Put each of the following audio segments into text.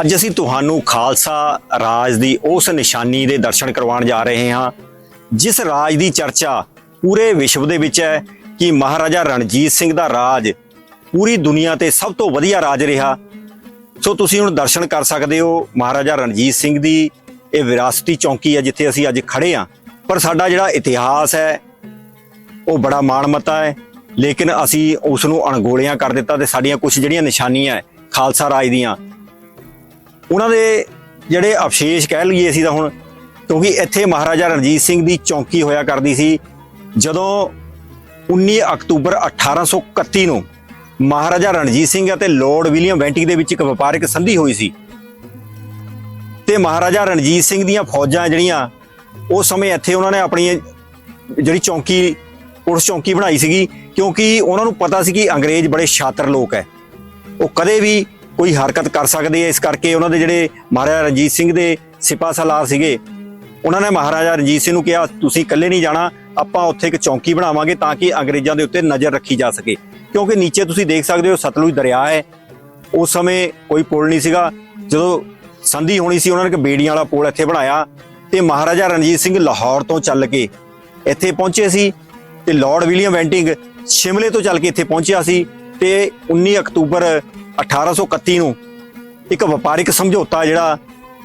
ਅੱਜ ਅਸੀਂ ਤੁਹਾਨੂੰ ਖਾਲਸਾ ਰਾਜ ਦੀ ਉਸ ਨਿਸ਼ਾਨੀ ਦੇ ਦਰਸ਼ਨ ਕਰਵਾਉਣ ਜਾ ਰਹੇ ਹਾਂ, ਜਿਸ ਰਾਜ ਦੀ ਚਰਚਾ ਪੂਰੇ ਵਿਸ਼ਵ ਦੇ ਵਿੱਚ ਹੈ ਕਿ ਮਹਾਰਾਜਾ ਰਣਜੀਤ ਸਿੰਘ ਦਾ ਰਾਜ ਪੂਰੀ ਦੁਨੀਆ ਤੇ ਸਭ ਤੋਂ ਵਧੀਆ ਰਾਜ ਰਿਹਾ। ਸੋ ਤੁਸੀਂ ਹੁਣ ਦਰਸ਼ਨ ਕਰ ਸਕਦੇ ਹੋ, ਮਹਾਰਾਜਾ ਰਣਜੀਤ ਸਿੰਘ ਦੀ ਇਹ ਵਿਰਾਸਤੀ ਚੌਂਕੀ ਹੈ ਜਿੱਥੇ ਅਸੀਂ ਅੱਜ ਖੜੇ ਹਾਂ। ਪਰ ਸਾਡਾ ਜਿਹੜਾ ਇਤਿਹਾਸ ਹੈ, ਉਹ ਬੜਾ ਮਾਣਮੱਤਾ ਹੈ। ਲੇਕਿਨ ਅਸੀਂ ਉਸ ਨੂੰ ਅਣਗੋਲਿਆਂ ਕਰ ਦਿੱਤਾ ਤੇ ਸਾਡੀਆਂ ਕੁਝ ਜਿਹੜੀਆਂ ਨਿਸ਼ਾਨੀਆਂ ਹੈ, ਖਾਲਸਾ ਰਾਜ ਦੀਆਂ ਉਹਨਾਂ ਦੇ ਜਿਹੜੇ ਅਵਸ਼ੇਸ਼ ਕਹਿ ਲਈਏ ਅਸੀਂ ਤਾਂ ਹੁਣ, ਕਿਉਂਕਿ ਇੱਥੇ ਮਹਾਰਾਜਾ ਰਣਜੀਤ ਸਿੰਘ ਦੀ ਚੌਂਕੀ ਹੋਇਆ ਕਰਦੀ ਸੀ, ਜਦੋਂ 19 ਅਕਤੂਬਰ 1831 ਨੂੰ ਮਹਾਰਾਜਾ ਰਣਜੀਤ ਸਿੰਘ ਅਤੇ ਲਾਰਡ ਵਿਲੀਅਮ ਵੈਂਟਿਕ ਦੇ ਵਿੱਚ ਇੱਕ ਵਪਾਰਕ ਸੰਧੀ ਹੋਈ ਸੀ, ਤੇ ਮਹਾਰਾਜਾ ਰਣਜੀਤ ਸਿੰਘ ਦੀਆਂ ਫੌਜਾਂ ਜਿਹੜੀਆਂ, ਉਸ ਸਮੇਂ ਇੱਥੇ ਉਹਨਾਂ ਨੇ ਆਪਣੀ ਜਿਹੜੀ ਚੌਂਕੀ, ਪੁਲਿਸ ਚੌਂਕੀ ਬਣਾਈ ਸੀਗੀ, ਕਿਉਂਕਿ ਉਹਨਾਂ ਨੂੰ ਪਤਾ ਸੀ ਕਿ ਅੰਗਰੇਜ਼ ਬੜੇ ਸ਼ਾਤਰ ਲੋਕ ਹੈ। ਉਹ ਕਦੇ ਵੀ ਕੋਈ ਹਰਕਤ ਕਰ ਸਕਦੇ ਆ। ਇਸ ਕਰਕੇ ਉਹਨਾਂ ਦੇ ਜਿਹੜੇ ਮਹਾਰਾਜਾ ਰਣਜੀਤ ਸਿੰਘ ਦੇ ਸਿਪਾ ਸਲਾਰ ਸੀਗੇ, ਉਹਨਾਂ ਨੇ ਮਹਾਰਾਜਾ ਰਣਜੀਤ ਸਿੰਘ ਨੂੰ ਕਿਹਾ, ਤੁਸੀਂ ਇਕੱਲੇ ਨਹੀਂ ਜਾਣਾ, ਆਪਾਂ ਉੱਥੇ ਇੱਕ ਚੌਂਕੀ ਬਣਾਵਾਂਗੇ ਤਾਂ ਕਿ ਅੰਗਰੇਜ਼ਾਂ ਦੇ ਉੱਤੇ ਨਜ਼ਰ ਰੱਖੀ ਜਾ ਸਕੇ। ਕਿਉਂਕਿ ਨੀਚੇ ਤੁਸੀਂ ਦੇਖ ਸਕਦੇ ਹੋ, ਸਤਲੁਜ ਦਰਿਆ ਹੈ। ਉਸ ਸਮੇਂ ਕੋਈ ਪੁਲ ਨਹੀਂ ਸੀਗਾ। ਜਦੋਂ ਸੰਧੀ ਹੋਣੀ ਸੀ, ਉਹਨਾਂ ਨੇ ਇੱਕ ਬੇੜੀਆਂ ਵਾਲਾ ਪੁਲ ਇੱਥੇ ਬਣਾਇਆ ਤੇ ਮਹਾਰਾਜਾ ਰਣਜੀਤ ਸਿੰਘ ਲਾਹੌਰ ਤੋਂ ਚੱਲ ਕੇ ਇੱਥੇ ਪਹੁੰਚੇ ਸੀ ਤੇ ਲਾਰਡ ਵਿਲੀਅਮ ਵੈਂਟਿੰਗ ਸ਼ਿਮਲੇ ਤੋਂ ਚੱਲ ਕੇ ਇੱਥੇ ਪਹੁੰਚਿਆ ਸੀ ਤੇ 19 ਅਕਤੂਬਰ 1831 ਨੂੰ ਇੱਕ ਵਪਾਰਿਕ ਸਮਝੌਤਾ ਜਿਹੜਾ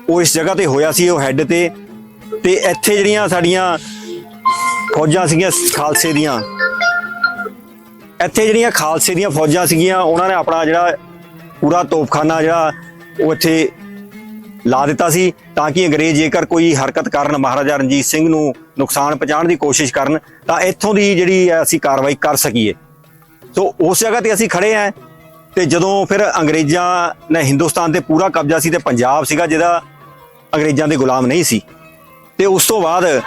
ਉਹ ਇਸ ਜਗ੍ਹਾ ਤੇ ਹੋਇਆ ਸੀ, ਉਹ ਹੈੱਡ ਤੇ। ਤੇ ਇੱਥੇ ਜਿਹੜੀਆਂ ਸਾਡੀਆਂ ਫੌਜਾਂ ਸੀਗੀਆਂ, ਖਾਲਸੇ ਦੀਆਂ, ਇੱਥੇ ਜਿਹੜੀਆਂ ਖਾਲਸੇ ਦੀਆਂ ਫੌਜਾਂ ਸੀਗੀਆਂ, ਉਹਨਾਂ ਨੇ ਆਪਣਾ ਜਿਹੜਾ ਪੂਰਾ ਤੋਪਖਾਨਾ ਜਿਹੜਾ ਉਹ ਇੱਥੇ ਲਾ ਦਿੱਤਾ ਸੀ, ਤਾਂ ਕਿ ਅੰਗਰੇਜ਼ ਜੇਕਰ ਕੋਈ ਹਰਕਤ ਕਰਨ ਮਹਾਰਾਜਾ ਰਣਜੀਤ ਸਿੰਘ ਨੂੰ ਨੁਕਸਾਨ ਪਹੁੰਚਾਉਣ ਦੀ ਕੋਸ਼ਿਸ਼ ਕਰਨ, ਤਾਂ ਇੱਥੋਂ ਦੀ ਜਿਹੜੀ ਹੈ ਅਸੀਂ ਕਾਰਵਾਈ ਕਰ ਸਕੀਏ। ਸੋ ਉਸ ਜਗ੍ਹਾ ਤੇ ਅਸੀਂ ਖੜੇ ਆਂ ਤੇ ਜਦੋਂ ਫਿਰ ਅੰਗਰੇਜ਼ਾਂ ਨੇ ਹਿੰਦੁਸਤਾਨ ਤੇ ਪੂਰਾ ਕਬਜ਼ਾ ਸੀ ਤੇ ਪੰਜਾਬ ਸੀਗਾ ਜਿਹਦਾ, ਅੰਗਰੇਜ਼ਾਂ ਦੇ ਗੁਲਾਮ ਨਹੀਂ ਸੀ। ਤੇ ਉਸ ਤੋਂ ਬਾਅਦ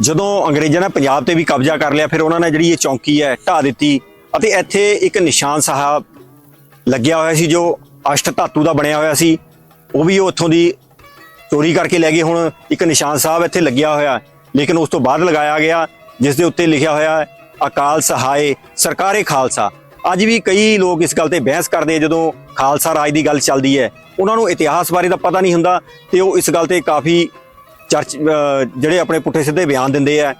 ਜਦੋਂ ਅੰਗਰੇਜ਼ਾਂ ਨੇ ਪੰਜਾਬ ਤੇ ਵੀ ਕਬਜ਼ਾ ਕਰ ਲਿਆ, ਫਿਰ ਉਹਨਾਂ ਨੇ ਜਿਹੜੀ ਇਹ ਚੌਂਕੀ ਹੈ ਢਾ ਦਿੱਤੀ ਅਤੇ ਇੱਥੇ ਇੱਕ ਨਿਸ਼ਾਨ ਸਾਹਿਬ ਲੱਗਿਆ ਹੋਇਆ ਸੀ ਜੋ ਅਸ਼ਟ ਧਾਤੂ ਦਾ ਬਣਿਆ ਹੋਇਆ ਸੀ। ਉਹ ਵੀ ਉਹ ਉੱਥੋਂ ਦੀ ਚੋਰੀ ਕਰਕੇ ਲੈ ਗਏ। ਹੁਣ ਇੱਕ ਨਿਸ਼ਾਨ ਸਾਹਿਬ ਇੱਥੇ ਲੱਗਿਆ ਹੋਇਆ, ਲੇਕਿਨ ਉਸ ਤੋਂ ਬਾਅਦ ਲਗਾਇਆ ਗਿਆ, ਜਿਸ ਦੇ ਉੱਤੇ ਲਿਖਿਆ ਹੋਇਆ, ਅਕਾਲ ਸਹਾਏ, ਸਰਕਾਰੇ ਖਾਲਸਾ। ਅੱਜ ਵੀ ਕਈ ਲੋਕ ਇਸ ਗੱਲ ਤੇ ਬਹਿਸ ਕਰਦੇ ਆ, ਜਦੋਂ ਖਾਲਸਾ ਰਾਜ ਦੀ ਗੱਲ ਚੱਲਦੀ ਹੈ, ਉਹਨਾਂ ਨੂੰ ਇਤਿਹਾਸ ਬਾਰੇ ਤਾਂ ਪਤਾ ਨਹੀਂ ਹੁੰਦਾ ਤੇ ਉਹ ਇਸ ਗੱਲ ਤੇ ਕਾਫੀ ਚਰਚ ਜਿਹੜੇ ਆਪਣੇ ਪੁੱਠੇ ਸਿੱਧੇ ਬਿਆਨ ਦਿੰਦੇ ਆ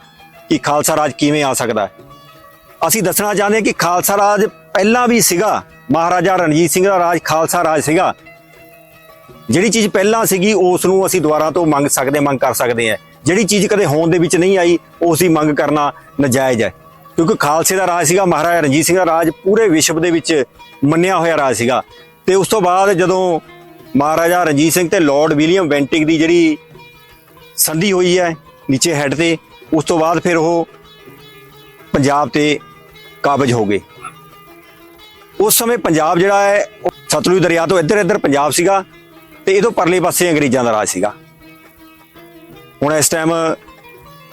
ਕਿ ਖਾਲਸਾ ਰਾਜ ਕਿਵੇਂ ਆ ਸਕਦਾ ਅਸੀਂ ਦੱਸਣਾ ਚਾਹੁੰਦੇ ਹਾਂ ਕਿ ਖਾਲਸਾ ਰਾਜ ਪਹਿਲਾਂ ਵੀ ਸੀਗਾ, ਮਹਾਰਾਜਾ ਰਣਜੀਤ ਸਿੰਘ ਦਾ ਰਾਜ ਖਾਲਸਾ ਰਾਜ ਸੀਗਾ। ਜਿਹੜੀ ਚੀਜ਼ ਪਹਿਲਾਂ ਸੀਗੀ, ਉਸ ਨੂੰ ਅਸੀਂ ਦੁਬਾਰਾ ਤੋਂ ਮੰਗ ਸਕਦੇ, ਮੰਗ ਕਰ ਸਕਦੇ ਹਾਂ। ਜਿਹੜੀ ਚੀਜ਼ ਕਦੇ ਹੋਣ ਦੇ ਵਿੱਚ ਨਹੀਂ ਆਈ, ਉਸ ਦੀ ਮੰਗ ਕਰਨਾ ਨਜਾਇਜ਼ ਹੈ। ਕਿਉਂਕਿ ਖਾਲਸੇ ਦਾ ਰਾਜ ਸੀਗਾ, ਮਹਾਰਾਜਾ ਰਣਜੀਤ ਸਿੰਘ ਦਾ ਰਾਜ ਪੂਰੇ ਵਿਸ਼ਵ ਦੇ ਵਿੱਚ ਮੰਨਿਆ ਹੋਇਆ ਰਾਜ ਸੀਗਾ। ਤੇ ਉਸ ਤੋਂ ਬਾਅਦ ਜਦੋਂ ਮਹਾਰਾਜਾ ਰਣਜੀਤ ਸਿੰਘ ਤੇ ਲਾਰਡ ਵਿਲੀਅਮ ਵੈਂਟਿਕ ਦੀ ਜਿਹੜੀ ਸੰਧੀ ਹੋਈ ਹੈ ਨੀਚੇ ਹੈੱਡ ਤੇ, ਉਸ ਤੋਂ ਬਾਅਦ ਫਿਰ ਉਹ ਪੰਜਾਬ ਤੇ ਕਾਬਜ ਹੋ ਗਏ। ਉਸ ਸਮੇਂ ਪੰਜਾਬ ਜਿਹੜਾ ਹੈ, ਉਹ ਸਤਲੁਜ ਦਰਿਆ ਤੋਂ ਇੱਧਰ ਇੱਧਰ ਪੰਜਾਬ ਸੀਗਾ ਤੇ ਇਹਦੋਂ ਪਰਲੇ ਪਾਸੇ ਅੰਗਰੇਜ਼ਾਂ ਦਾ ਰਾਜ ਸੀਗਾ। ਹੁਣ ਇਸ ਟਾਈਮ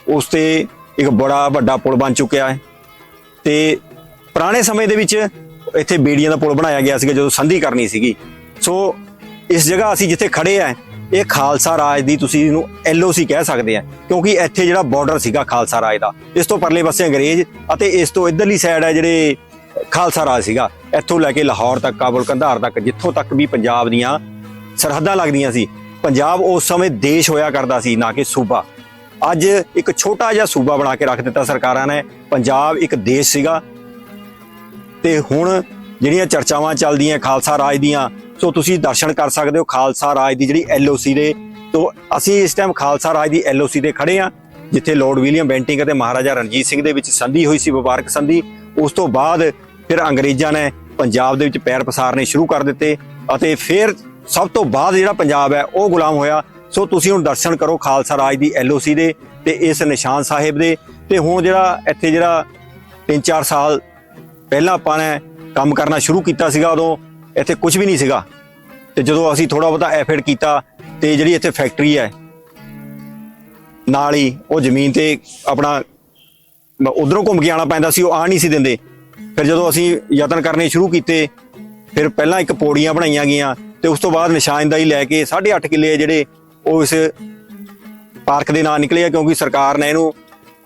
ਉਸ ਤੇ ਇੱਕ ਬੜਾ ਵੱਡਾ ਪੁਲ ਬਣ ਚੁੱਕਿਆ ਹੈ। ਤੇ ਪੁਰਾਣੇ ਸਮੇਂ ਦੇ ਵਿੱਚ ਇੱਥੇ ਬੇੜੀਆਂ ਦਾ ਪੁਲ ਬਣਾਇਆ ਗਿਆ ਸੀਗਾ ਜਦੋਂ ਸੰਧੀ ਕਰਨੀ ਸੀਗੀ। ਸੋ ਇਸ ਜਗ੍ਹਾ ਅਸੀਂ ਜਿੱਥੇ ਖੜੇ ਆ ਇਹ ਖਾਲਸਾ ਰਾਜ ਦੀ ਤੁਸੀਂ ਇਹਨੂੰ ਐਲਓਸੀ ਕਹਿ ਸਕਦੇ ਆ ਕਿਉਂਕਿ ਇੱਥੇ ਜਿਹੜਾ ਬਾਰਡਰ ਸੀਗਾ ਖਾਲਸਾ ਰਾਜ ਦਾ। ਇਸ ਤੋਂ ਪਰਲੇ ਪਾਸੇ ਅੰਗਰੇਜ਼ ਅਤੇ ਇਸ ਤੋਂ ਇਧਰਲੀ ਸਾਈਡ ਹੈ ਜਿਹੜੇ ਖਾਲਸਾ ਰਾਜ ਸੀਗਾ। ਇੱਥੋਂ ਲੈ ਕੇ ਲਾਹੌਰ ਤੱਕ, ਕਾਬਲ ਕੰਧਾਰ ਤੱਕ, ਜਿੱਥੋਂ ਤੱਕ ਵੀ ਪੰਜਾਬ ਦੀਆਂ ਸਰਹੱਦਾਂ ਲੱਗਦੀਆਂ ਸੀ। ਪੰਜਾਬ ਉਸ ਸਮੇਂ ਦੇਸ਼ ਹੋਇਆ ਕਰਦਾ ਸੀ, ਨਾ ਕਿ ਸੂਬਾ। ਅੱਜ ਇੱਕ ਛੋਟਾ ਜਿਹਾ ਸੂਬਾ ਬਣਾ ਕੇ ਰੱਖ ਦਿੱਤਾ ਸਰਕਾਰਾਂ ਨੇ। ਪੰਜਾਬ ਇੱਕ ਦੇਸ਼ ਸੀਗਾ। ਤੇ ਹੁਣ ਜਿਹੜੀਆਂ ਚਰਚਾਵਾਂ ਚੱਲਦੀਆਂ ਖਾਲਸਾ ਰਾਜ ਦੀਆਂ, ਸੋ ਤੁਸੀਂ ਦਰਸ਼ਨ ਕਰ ਸਕਦੇ ਹੋ ਖਾਲਸਾ ਰਾਜ ਦੀ ਜਿਹੜੀ ਐਲਓਸੀ ਦੇ। ਤੋਂ ਅਸੀਂ ਇਸ ਟਾਈਮ ਖਾਲਸਾ ਰਾਜ ਦੀ ਐਲਓਸੀ ਦੇ ਖੜੇ ਆ ਜਿੱਥੇ ਲਾਰਡ ਵਿਲੀਅਮ ਬੈਂਟਿੰਗ ਅਤੇ ਮਹਾਰਾਜਾ ਰਣਜੀਤ ਸਿੰਘ ਦੇ ਵਿੱਚ ਸੰਧੀ ਹੋਈ ਸੀ, ਵਪਾਰਕ ਸੰਧੀ। ਉਸ ਤੋਂ ਬਾਅਦ ਫਿਰ ਅੰਗਰੇਜ਼ਾਂ ਨੇ ਪੰਜਾਬ ਦੇ ਵਿੱਚ ਪੈਰ ਪਸਾਰਨੇ ਸ਼ੁਰੂ ਕਰ ਦਿੱਤੇ। ਅਤੇ ਫਿਰ ਸਭ ਤੋਂ ਬਾਅਦ ਜਿਹੜਾ ਪੰਜਾਬ ਹੈ, ਉਹ ਗੁਲਾਮ ਹੋਇਆ। ਸੋ ਤੁਸੀਂ ਹੁਣ ਦਰਸ਼ਨ ਕਰੋ ਖਾਲਸਾ ਰਾਜ ਦੀ ਐਲਓਸੀ ਦੇ ਤੇ ਇਸ ਨਿਸ਼ਾਨ ਸਾਹਿਬ ਦੇ ਤੇ ਹੁਣ ਜਿਹੜਾ ਇੱਥੇ ਜਿਹੜਾ 3-4 ਸਾਲ ਪਹਿਲਾਂ ਆਪਾਂ ਨੇ ਕੰਮ ਕਰਨਾ ਸ਼ੁਰੂ ਕੀਤਾ ਸੀਗਾ ਉਦੋਂ, ਇੱਥੇ ਕੁਝ ਵੀ ਨਹੀਂ ਸੀਗਾ। ਤੇ ਜਦੋਂ ਅਸੀਂ ਥੋੜਾ ਬਹੁਤਾ ਐਫਰਟ ਕੀਤਾ ਤੇ ਜਿਹੜੀ ਇੱਥੇ ਫੈਕਟਰੀ ਹੈ, ਨਾਲ ਹੀ ਉਹ ਜ਼ਮੀਨ ਤੇ ਆਪਣਾ ਉਧਰੋਂ ਘੁੰਮ ਕੇ ਆਣਾ ਪੈਂਦਾ ਸੀ, ਉਹ ਆ ਨਹੀਂ ਸੀ ਦਿੰਦੇ। ਫਿਰ ਜਦੋਂ ਅਸੀਂ ਯਤਨ ਕਰਨੇ ਸ਼ੁਰੂ ਕੀਤੇ, ਫਿਰ ਪਹਿਲਾਂ ਇੱਕ ਪੌੜੀਆਂ ਬਣਾਈਆਂ ਗਈਆਂ ਤੇ ਉਸ ਤੋਂ ਬਾਅਦ ਨਿਸ਼ਾਨਦਾਈ ਲੈ ਕੇ 8.5 ਕਿੱਲੇ ਜਿਹੜੇ ਉਹ ਇਸ ਪਾਰਕ ਦੇ ਨਾਂ ਨਿਕਲਿਆ ਕਿਉਂਕਿ ਸਰਕਾਰ ਨੇ ਇਹਨੂੰ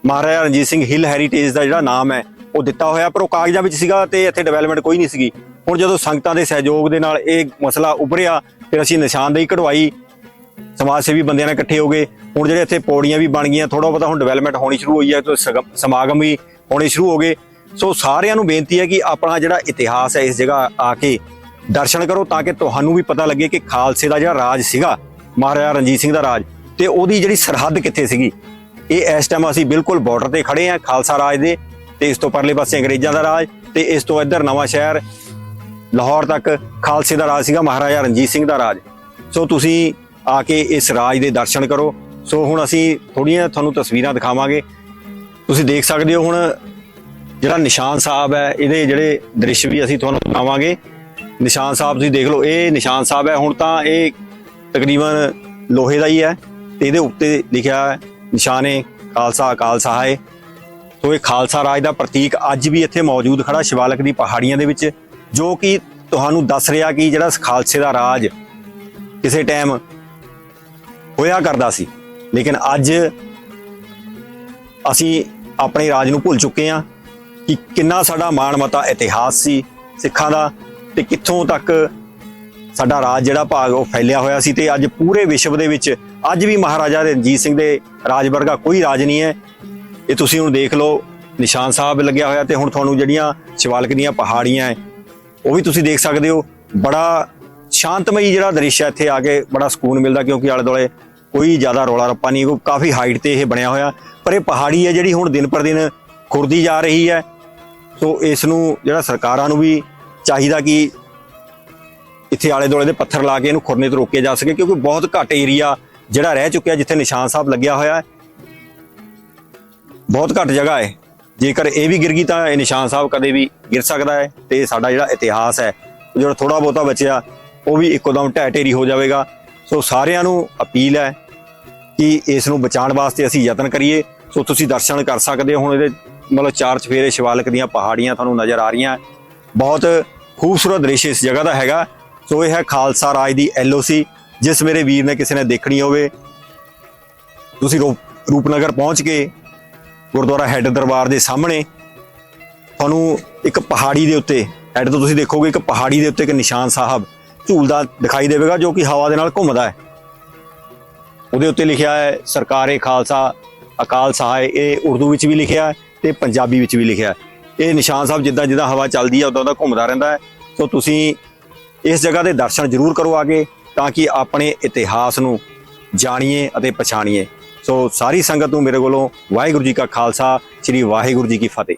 ਮਹਾਰਾਜਾ ਰਣਜੀਤ ਸਿੰਘ ਹਿੱਲ ਹੈਰੀਟੇਜ ਦਾ ਜਿਹੜਾ ਨਾਮ ਹੈ, ਉਹ ਦਿੱਤਾ ਹੋਇਆ, ਪਰ ਉਹ ਕਾਗਜ਼ਾਂ ਵਿੱਚ ਸੀਗਾ ਤੇ ਇੱਥੇ ਡਿਵੈਲਪਮੈਂਟ ਕੋਈ ਨਹੀਂ ਸੀਗੀ। ਹੁਣ ਜਦੋਂ ਸੰਗਤਾਂ ਦੇ ਸਹਿਯੋਗ ਦੇ ਨਾਲ ਇਹ ਮਸਲਾ ਉਭਰਿਆ, ਫਿਰ ਅਸੀਂ ਨਿਸ਼ਾਨਦੇਹੀ ਕਢਵਾਈ, ਸਮਾਜ ਸੇਵੀ ਬੰਦਿਆਂ ਨਾਲ ਇਕੱਠੇ ਹੋ ਗਏ। ਹੁਣ ਜਿਹੜੇ ਇੱਥੇ ਪੌੜੀਆਂ ਵੀ ਬਣ ਗਈਆਂ ਥੋੜਾ ਬਹੁਤਾ ਹੁਣ ਡਿਵੈਲਪਮੈਂਟ ਹੋਣੀ ਸ਼ੁਰੂ ਹੋਈ ਹੈ, ਤੇ ਸਮਾਗਮ ਵੀ ਹੋਣੇ ਸ਼ੁਰੂ ਹੋ ਗਏ। ਸੋ ਸਾਰਿਆਂ ਨੂੰ ਬੇਨਤੀ ਹੈ ਕਿ ਆਪਣਾ ਜਿਹੜਾ ਇਤਿਹਾਸ ਹੈ, ਇਸ ਜਗ੍ਹਾ ਆ ਕੇ ਦਰਸ਼ਨ ਕਰੋ ਤਾਂ ਕਿ ਤੁਹਾਨੂੰ ਵੀ ਪਤਾ ਲੱਗੇ ਕਿ ਖਾਲਸੇ ਦਾ ਜਿਹੜਾ ਰਾਜ ਸੀਗਾ ਮਹਾਰਾਜਾ ਰਣਜੀਤ ਸਿੰਘ ਦਾ ਰਾਜ। ਤੇ ਉਹਦੀ ਜਿਹੜੀ ਸਰਹੱਦ ਕਿੱਥੇ ਸੀਗੀ? ਇਹ ਇਸ ਟਾਈਮ ਅਸੀਂ ਬਿਲਕੁਲ ਬਾਰਡਰ ਤੇ ਖੜੇ ਆ ਖਾਲਸਾ ਰਾਜ ਦੇ। ਤੇ ਇਸ ਤੋਂ ਪਰਲੇ ਪਾਸੇ ਅੰਗਰੇਜ਼ਾਂ ਦਾ ਰਾਜ ਤੇ ਇਸ ਤੋਂ ਇੱਧਰ ਨਵਾਂ ਸ਼ਹਿਰ, ਲਾਹੌਰ ਤੱਕ ਖਾਲਸੇ ਦਾ ਰਾਜ ਸੀਗਾ, ਮਹਾਰਾਜਾ ਰਣਜੀਤ ਸਿੰਘ ਦਾ ਰਾਜ। ਸੋ ਤੁਸੀਂ ਆ ਕੇ ਇਸ ਰਾਜ ਦੇ ਦਰਸ਼ਨ ਕਰੋ। ਸੋ ਹੁਣ ਅਸੀਂ ਥੋੜੀਆਂ ਤੁਹਾਨੂੰ ਤਸਵੀਰਾਂ ਦਿਖਾਵਾਂਗੇ। ਤੁਸੀਂ ਦੇਖ ਸਕਦੇ ਹੋ ਹੁਣ ਜਿਹੜਾ ਨਿਸ਼ਾਨ ਸਾਹਿਬ ਹੈ, ਇਹਦੇ ਜਿਹੜੇ ਦ੍ਰਿਸ਼ ਵੀ ਅਸੀਂ ਤੁਹਾਨੂੰ ਦਿਖਾਵਾਂਗੇ। ਨਿਸ਼ਾਨ ਸਾਹਿਬ ਤੁਸੀਂ ਦੇਖ ਲਓ, ਇਹ ਨਿਸ਼ਾਨ ਸਾਹਿਬ ਹੈ। ਹੁਣ ਤਾਂ ਇਹ ਤਕਰੀਬਨ ਲੋਹੇ ਦਾ ਹੀ ਹੈ ਤੇ ਇਹਦੇ ਉੱਤੇ ਲਿਖਿਆ ਨਿਸ਼ਾਨੇ, ਖਾਲਸਾ, ਅਕਾਲ ਸਹਾਇ ਸੋ ਇਹ ਖਾਲਸਾ ਰਾਜ ਦਾ ਪ੍ਰਤੀਕ ਅੱਜ ਵੀ ਇੱਥੇ ਮੌਜੂਦ ਖੜਾ ਸ਼ਿਵਾਲਕ ਦੀ ਪਹਾੜੀਆਂ ਦੇ ਵਿੱਚ, ਜੋ ਕਿ ਤੁਹਾਨੂੰ ਦੱਸ ਰਿਹਾ ਕਿ ਜਿਹੜਾ ਖਾਲਸੇ ਦਾ ਰਾਜ ਕਿਸੇ ਟਾਈਮ ਹੋਇਆ ਕਰਦਾ ਸੀ। ਲੇਕਿਨ ਅੱਜ ਅਸੀਂ ਆਪਣੇ ਰਾਜ ਨੂੰ ਭੁੱਲ ਚੁੱਕੇ ਹਾਂ ਕਿ ਕਿੰਨਾ ਸਾਡਾ ਮਾਣ ਮਤਾ ਇਤਿਹਾਸ ਸੀ ਸਿੱਖਾਂ ਦਾ ਤੇ ਕਿੱਥੋਂ ਤੱਕ ਸਾਡਾ ਰਾਜ ਜਿਹੜਾ ਭਾਗ ਉਹ ਫੈਲਿਆ ਹੋਇਆ ਸੀ ਤੇ ਅੱਜ ਪੂਰੇ ਵਿਸ਼ਵ ਦੇ ਵਿੱਚ ਅੱਜ ਵੀ ਮਹਾਰਾਜਾ ਰਣਜੀਤ ਸਿੰਘ ਦੇ ਰਾਜ ਵਰਗਾ ਕੋਈ ਰਾਜ ਨਹੀਂ ਹੈ। ਇਹ ਤੁਸੀਂ ਹੁਣ ਦੇਖ ਲਓ, ਨਿਸ਼ਾਨ ਸਾਹਿਬ ਲੱਗਿਆ ਹੋਇਆ ਤੇ ਹੁਣ ਤੁਹਾਨੂੰ ਜਿਹੜੀਆਂ ਸ਼ਿਵਾਲਕ ਦੀਆਂ ਪਹਾੜੀਆਂ ਹੈ, ਉਹ ਵੀ ਤੁਸੀਂ ਦੇਖ ਸਕਦੇ ਹੋ। ਬੜਾ ਸ਼ਾਂਤਮਈ ਜਿਹੜਾ ਦ੍ਰਿਸ਼ ਹੈ ਇੱਥੇ ਆ ਕੇ ਬੜਾ ਸਕੂਨ ਮਿਲਦਾ ਕਿਉਂਕਿ ਆਲੇ ਦੁਆਲੇ ਕੋਈ ਜ਼ਿਆਦਾ ਰੌਲਾ ਰੱਪਾ ਨਹੀਂ ਕੋਈ ਕਾਫੀ ਹਾਈਟ ਤੇ ਇਹ ਬਣਿਆ ਹੋਇਆ। ਪਰ ਇਹ ਪਹਾੜੀ ਹੈ ਜਿਹੜੀ ਹੁਣ ਦਿਨ ਪਰ ਦਿਨ ਖੁਰਦੀ ਜਾ ਰਹੀ ਹੈ। ਸੋ ਇਸ ਨੂੰ ਜਿਹੜਾ ਸਰਕਾਰਾਂ ਨੂੰ ਵੀ ਚਾਹੀਦਾ ਕਿ ਇੱਥੇ ਆਲੇ ਦੁਆਲੇ ਦੇ ਪੱਥਰ ਲਾ ਕੇ ਇਹਨੂੰ ਖੁਰਨੇ ਤੋਂ ਰੋਕਿਆ ਜਾ ਸਕੇ, ਕਿਉਂਕਿ ਬਹੁਤ ਘੱਟ ਏਰੀਆ ਜਿਹੜਾ ਰਹਿ ਚੁੱਕਿਆ ਜਿੱਥੇ ਨਿਸ਼ਾਨ ਸਾਹਿਬ ਲੱਗਿਆ ਹੋਇਆ ਹੈ। ਬਹੁਤ ਘੱਟ ਜਗ੍ਹਾ ਹੈ। ਜੇਕਰ ਇਹ ਵੀ ਗਿਰ ਗਈ ਤਾਂ ਇਹ ਨਿਸ਼ਾਨ ਸਾਹਿਬ ਕਦੇ ਵੀ ਗਿਰ ਸਕਦਾ ਹੈ ਤੇ ਸਾਡਾ ਜਿਹੜਾ ਇਤਿਹਾਸ ਹੈ ਉਹ ਜਿਹੜਾ ਥੋੜਾ ਬਹੁਤਾ ਬਚਿਆ, ਉਹ ਵੀ ਇੱਕੋਦਮ ਢਹਿ ਢੇਰੀ ਹੋ ਜਾਵੇਗਾ। ਸੋ ਸਾਰਿਆਂ ਨੂੰ ਅਪੀਲ ਹੈ ਕਿ ਇਸ ਨੂੰ ਬਚਾਉਣ ਵਾਸਤੇ ਅਸੀਂ ਯਤਨ ਕਰੀਏ। ਸੋ ਤੁਸੀਂ ਦਰਸ਼ਨ ਕਰ ਸਕਦੇ ਹੋ। ਹੁਣ ਇਹਦੇ ਮਤਲਬ ਚਾਰ ਚਫੇਰੇ ਸ਼ਿਵਾਲਕ ਦੀਆਂ ਪਹਾੜੀਆਂ ਤੁਹਾਨੂੰ ਨਜ਼ਰ ਆ ਰਹੀਆਂ। ਬਹੁਤ ਖੂਬਸੂਰਤ ਦ੍ਰਿਸ਼ ਇਸ ਜਗ੍ਹਾ ਦਾ ਹੈਗਾ। ਸੋ ਇਹ ਹੈ ਖਾਲਸਾ ਰਾਜ ਦੀ ਐਲਓਸੀ ਜਿਸ ਮੇਰੇ ਵੀਰ ਨੇ ਕਿਸੇ ਨੇ ਦੇਖਣੀ ਹੋਵੇ। ਤੁਸੀਂ ਰੂਪ- ਰੂਪਨਗਰ ਪਹੁੰਚ ਕੇ ਗੁਰਦੁਆਰਾ ਹੈੱਡ ਦਰਬਾਰ ਦੇ ਸਾਹਮਣੇ। ਤੁਹਾਨੂੰ ਇੱਕ ਪਹਾੜੀ ਦੇ ਉੱਤੇ ਹੈੱਡ ਤੋਂ ਤੁਸੀਂ ਦੇਖੋਗੇ, ਇੱਕ ਪਹਾੜੀ ਦੇ ਉੱਤੇ ਇੱਕ ਨਿਸ਼ਾਨ ਸਾਹਿਬ ਝੂਲਦਾ ਦਿਖਾਈ ਦੇਵੇਗਾ, ਜੋ ਕਿ ਹਵਾ ਦੇ ਨਾਲ ਘੁੰਮਦਾ ਹੈ। ਉਹਦੇ ਉੱਤੇ ਲਿਖਿਆ ਹੈ, ਸਰਕਾਰੇ ਖਾਲਸਾ, ਅਕਾਲ ਸਹਾਇ ਇਹ ਉਰਦੂ ਵਿੱਚ ਵੀ ਲਿਖਿਆ ਹੈ ਤੇ ਪੰਜਾਬੀ ਵਿੱਚ ਵੀ ਲਿਖਿਆ ਹੈ। ਇਹ ਨਿਸ਼ਾਨ ਸਾਹਿਬ ਜਿੱਦਾਂ ਜਿੱਦਾਂ ਹਵਾ ਚੱਲਦੀ ਹੈ ਉਦਾਂ ਉਦਾਂ ਘੁੰਮਦਾ ਰਹਿੰਦਾ ਹੈ। ਸੋ ਤੁਸੀਂ ਇਸ ਜਗ੍ਹਾ ਦੇ ਦਰਸ਼ਨ ਜ਼ਰੂਰ ਕਰੋ ਆਗੇ ਤਾਂ ਕਿ ਆਪਣੇ ਇਤਿਹਾਸ ਨੂੰ ਜਾਣੀਏ ਅਤੇ ਪਛਾਣੀਏ। ਸੋ ਸਾਰੀ ਸੰਗਤ ਨੂੰ ਮੇਰੇ ਕੋਲੋਂ ਵਾਹਿਗੁਰੂ ਜੀ ਕਾ ਖਾਲਸਾ, ਸ੍ਰੀ ਵਾਹਿਗੁਰੂ ਜੀ ਕੀ ਫਤਿਹ।